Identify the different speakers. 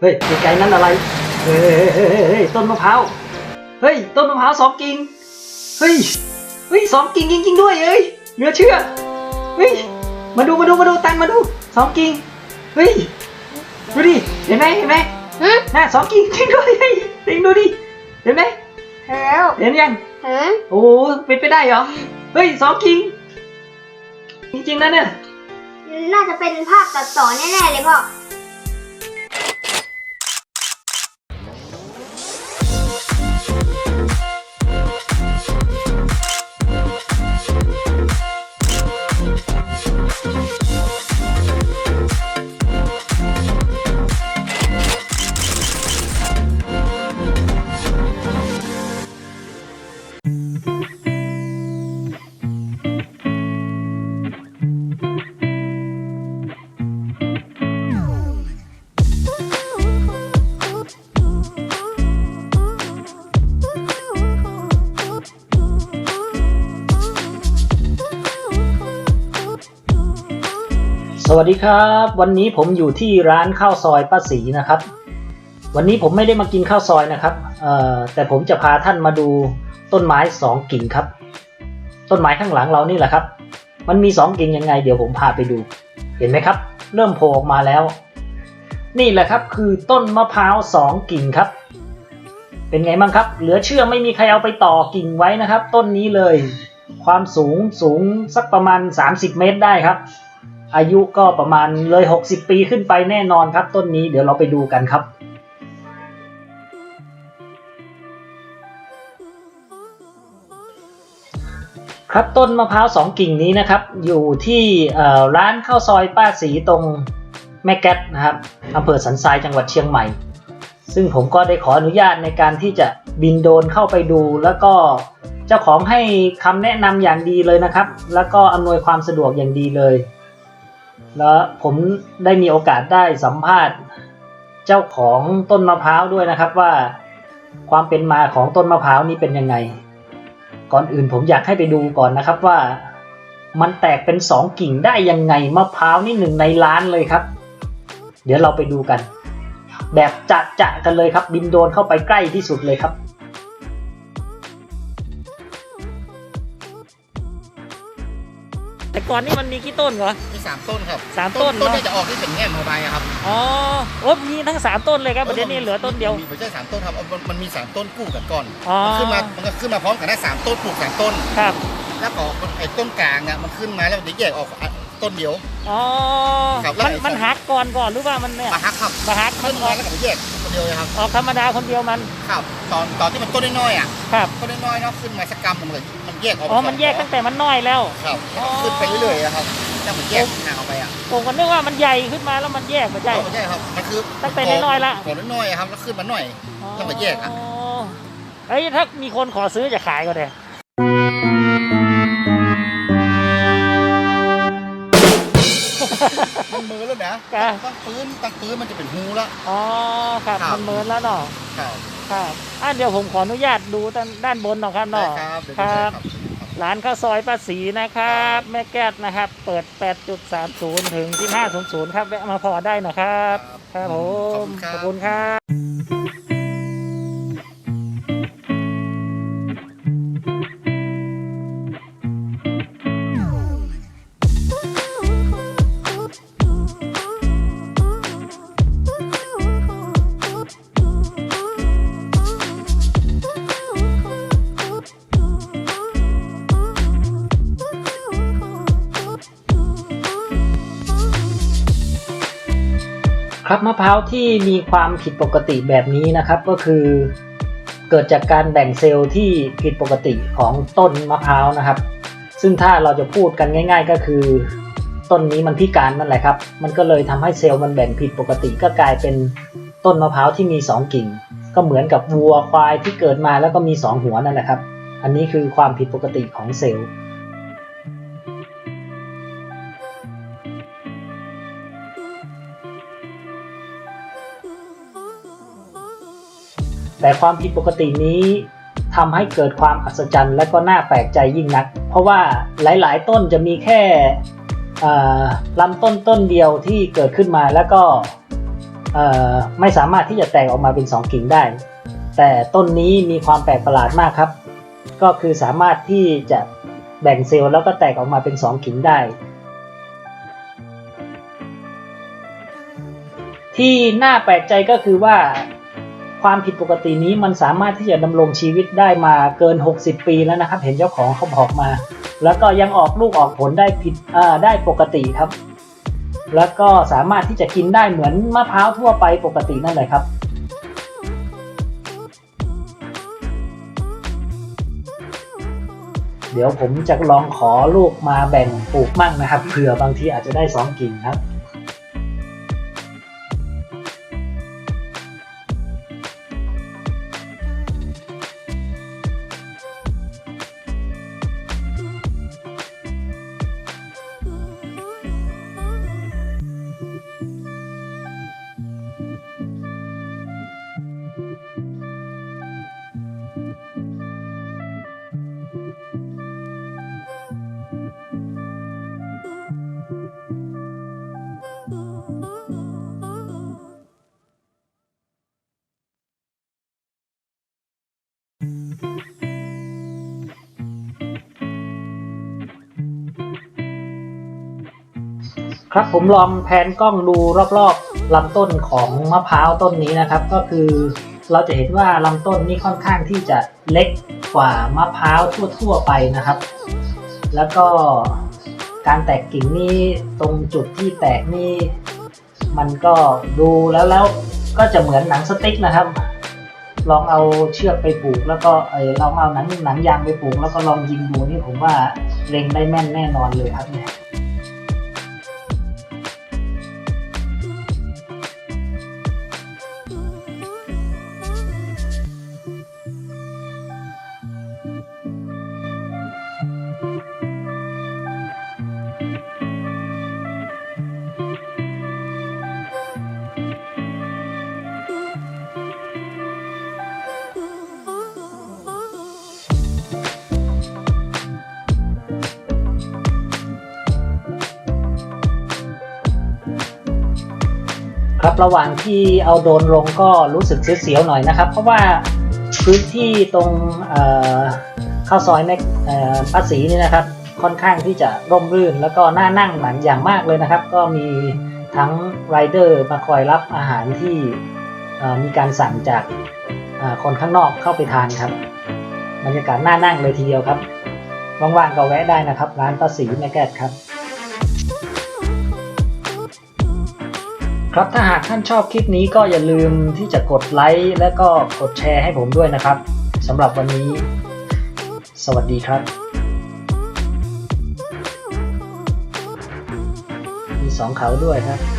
Speaker 1: เฮ้ยไกลๆนั่นอะไรเฮ้ยเฮ้ยเฮ้ยเฮ้ยเฮ้ยต้นมะพร้าว เฮ้ยต้นมะพร้าวสองกิ่ง เฮ้ย เฮ้ยสองกิ่งจริงๆด้วยเอ้ยเหลือเชื่อ เฮ้ย มาดูมาดูมาดูตังมาดูสองกิ่ง เฮ้ย ดูดิ เห็นไหมเห็นไหม
Speaker 2: ฮึ
Speaker 1: น่าสองกิ่งจริงด้วยเฮ้ยติงดูดิ เห็นไหม
Speaker 2: เห็นแล้ว
Speaker 1: เห็นยัง
Speaker 2: เห็น
Speaker 1: โอ้เป็นไปได้เหรอ เฮ้ยสองกิ่ง จริงๆนะเนี่ย
Speaker 2: น่าจะเป็นภาพตัดต่อแน่ๆเลยพ่อ
Speaker 1: วัสดีครับ วันนี้ผมอยู่ที่ร้านข้าวซอยป้าศรีนะครับ วันนี้ผมไม่ได้มากินข้าวซอยนะครับแต่ผมจะพาท่านมาดูต้นไม้สองกิ่งครับ ต้นไม้ข้างหลังเรานี่แหละครับ มันมีสองกิ่งยังไง เดี๋ยวผมพาไปดู เห็นไหมครับ เริ่มโผล่ออกมาแล้ว นี่แหละครับคือต้นมะพร้าวสองกิ่งครับ เป็นไงบ้างครับ เหลือเชื่อไม่มีใครเอาไปต่อกิ่งไว้นะครับ ต้นนี้เลย ความสูงสูงสักประมาณ 30 เมตรได้ครับ อายุก็ประมาณเลย 60 ปีขึ้นไปแน่นอนครับ ต้นนี้เดี๋ยวเราไปดูกันครับ ครับต้นมะพร้าวสองกิ่งนี้นะครับ อยู่ที่ร้านข้าวซอยป้าสีตรงแม่แก๊สนะครับอำเภอสันทรายจังหวัดเชียงใหม่ ซึ่งผมก็ได้ขออนุญาตในการที่จะบินโดนเข้าไปดูแล้วก็เจ้าของให้คำแนะนำอย่างดีเลยนะครับ แล้วก็อำนวยความสะดวกอย่างดีเลย แล้วผมได้มีโอกาสได้สัมภาษณ์เจ้าของต้นมะพร้าวด้วยนะครับว่าความเป็นมาของต้นมะพร้าวนี้เป็นยังไง ก่อนอื่นผมอยากให้ไปดูก่อนนะครับว่า มันแตกเป็นสองกิ่งได้ยังไงมะพร้าวนี่หนึ่งในล้านเลยครับ เดี๋ยวเราไปดูกัน แบบจะจะกันเลยครับ บินโดนเข้าไปใกล้ที่สุดเลยครับ แต่ก่อนนี่มันมีกี่ต้นเหรอ
Speaker 3: มีสามต้นครับ
Speaker 1: สามต้น
Speaker 3: ต้น
Speaker 1: เนอะ
Speaker 3: ที่จะออกที่เป็นแง่โมบายอะครับ
Speaker 1: อ๋อโอ้มีทั้งสามต้นเลยครับประเด็นนี้เหลือต้นเดียว
Speaker 3: มีไม่ใช่สามต้นครับเอามันมันมีสามต้นกู้กันก่อน
Speaker 1: อ๋อ
Speaker 3: มันขึ้นมามันก็ขึ้นมาพร้อมกันได้สามต้นปลูกสามต้น
Speaker 1: ครับ
Speaker 3: แล้วก็ไอ้ต้นกลางเนี่ยมันขึ้นมาแล้วมันจะแยกออกอะต้นเดียว
Speaker 1: อ๋อ
Speaker 3: ครับแล้ว
Speaker 1: มัน
Speaker 3: ไอ้
Speaker 1: มันหักก่อนก่อนหรือว่ามันเนี่ย
Speaker 3: มาฮักครับ
Speaker 1: มาหักมั
Speaker 3: ขึ้
Speaker 1: น
Speaker 3: น
Speaker 1: อ
Speaker 3: มา
Speaker 1: อก
Speaker 3: แล้วก็ไปแยกต้นเดียวเลยครับ
Speaker 1: ออกธรรมดาคนเดียวมัน
Speaker 3: ครับตอนตอนที่มันต้นน้อยๆอะ
Speaker 1: ครับ
Speaker 3: ต้นน้อยๆเนาะขึ้นมาสักกรัมมันเลยมันแยกออก
Speaker 1: อ๋อมันแยกตั้งแต่มันน้อยแล้ว
Speaker 3: ครับแล้วก็ขึ้นไปเรื่อยๆอะครับแล้วมันแยกห่างออกไปอะ
Speaker 1: ผมก็นึกว่ามันใหญ่ขึ้นมาแล้วมันแยกไม่ใช่
Speaker 3: ไม่ใช่ครับมันคือ
Speaker 1: ตั้งแต่น้อยๆละ
Speaker 3: ของน้อยๆอะครับแล้วขึ้นมาหน่อยแล้วก็แยกอะ
Speaker 1: เอ้ยถ้ามีคนขอซื้อจะขายก็ได้
Speaker 3: แล้วนะ
Speaker 1: จ้ะ
Speaker 3: ตั้งปืนตั้งปืนมันจะเป็นหูละ
Speaker 1: อ๋อครับ
Speaker 3: ครับ
Speaker 1: มันเหมือนแล้วเนาะ
Speaker 3: ครับ
Speaker 1: ครับอะเดี๋ยวผมขออนุญาตดูด้านด้านบนหน่อยครับ
Speaker 3: ได้
Speaker 1: เนาะ
Speaker 3: ครับเดี๋ยว
Speaker 1: ค
Speaker 3: ดู
Speaker 1: รั
Speaker 3: ให้
Speaker 1: บร้านข้าวซอยป้าศรีนะครับ แม่แก้วนะครับ เปิด 8.30 ถึงที่500 ครับ แวะมาพอได้นะครับ ครับผม ขอบคุณครับ ครับมะพร้าวที่มีความผิดปกติแบบนี้นะครับก็คือ เกิดจากการแบ่งเซลล์ที่ผิดปกติของต้นมะพร้าวนะครับ ซึ่งถ้าเราจะพูดกันง่าย ๆ ก็คือ ต้นนี้มันพิการนั่นแหละครับ มันก็เลยทำให้เซลล์มันแบ่งผิดปกติก็กลายเป็นต้นมะพร้าวที่มีสองกิ่ง ก็เหมือนกับวัวควายที่เกิดมาแล้วก็มีสองหัวนั่นแหละครับ อันนี้คือความผิดปกติของเซลล์ แต่ความผิดปกตินี้ทำให้เกิดความอัศจรรย์และก็น่าแปลกใจยิ่งนัก เพราะว่าหลายๆ ต้นจะมีแค่ลำต้นต้นเดียวที่เกิดขึ้นมาแล้วก็ไม่สามารถที่จะแตกออกมาเป็น 2 กิ่งได้ แต่ต้นนี้มีความแปลกประหลาดมากครับ ก็คือสามารถที่จะแบ่งเซลล์แล้วก็แตกออกมาเป็น 2 กิ่งได้ ที่น่าแปลกใจก็คือว่า ความผิดปกตินี้มันสามารถที่จะดำรงชีวิตได้มาเกิน 60 ปีแล้วนะครับ เห็นเจ้าของเขาบอกมา แล้วก็ยังออกลูกออกผลได้ผิดได้ปกติครับ แล้วก็สามารถที่จะกินได้เหมือนมะพร้าวทั่วไปปกตินั่นแหละครับเดี๋ยวผมจะลองขอลูกมาแบ่งปลูกมั่งนะครับเผื่อบางทีอาจจะได้สองกิ่งครับ ครับผมลองแพนกล้องดูรอบๆลำต้นของมะพร้าวต้นนี้นะครับ ก็คือเราจะเห็นว่าลำต้นนี้ค่อนข้างที่จะเล็กกว่ามะพร้าวทั่วๆไปนะครับ แล้วก็การแตกกิ่งนี้ตรงจุดที่แตกนี่มันก็ดูแล้วแล้วก็จะเหมือนหนังสติ๊กนะครับ ลองเอาเชือกไปผูก แล้วก็เออลองเอาหนังหนังยางไปผูก แล้วก็ลองยิงดูนี่ผมว่าเล็งได้แม่นแน่นอนเลยครับเนี่ย ครับระหว่างที่เอาโดนลงก็รู้สึกเสียวๆหน่อยนะครับ เพราะว่าพื้นที่ตรงข้าวซอยแม็กเอ่อป้าสีนี่นะครับ ค่อนข้างที่จะร่มรื่นแล้วก็น่านั่งหนังอย่างมากเลยนะครับ ก็มีทั้งไรเดอร์มาคอยรับอาหารที่มีการสั่งจากคนข้างนอกเข้าไปทานครับบรรยากาศน่านั่งเลยทีเดียวครับว่างๆก็แวะได้นะครับ ร้านป้าสีแม่แก้ดครับ ครับถ้าหากท่านชอบคลิปนี้ก็อย่าลืมที่จะกดไลค์และก็กดแชร์ให้ผมด้วยนะครับสำหรับวันนี้ สวัสดีครับ มีสองเขาด้วยครับ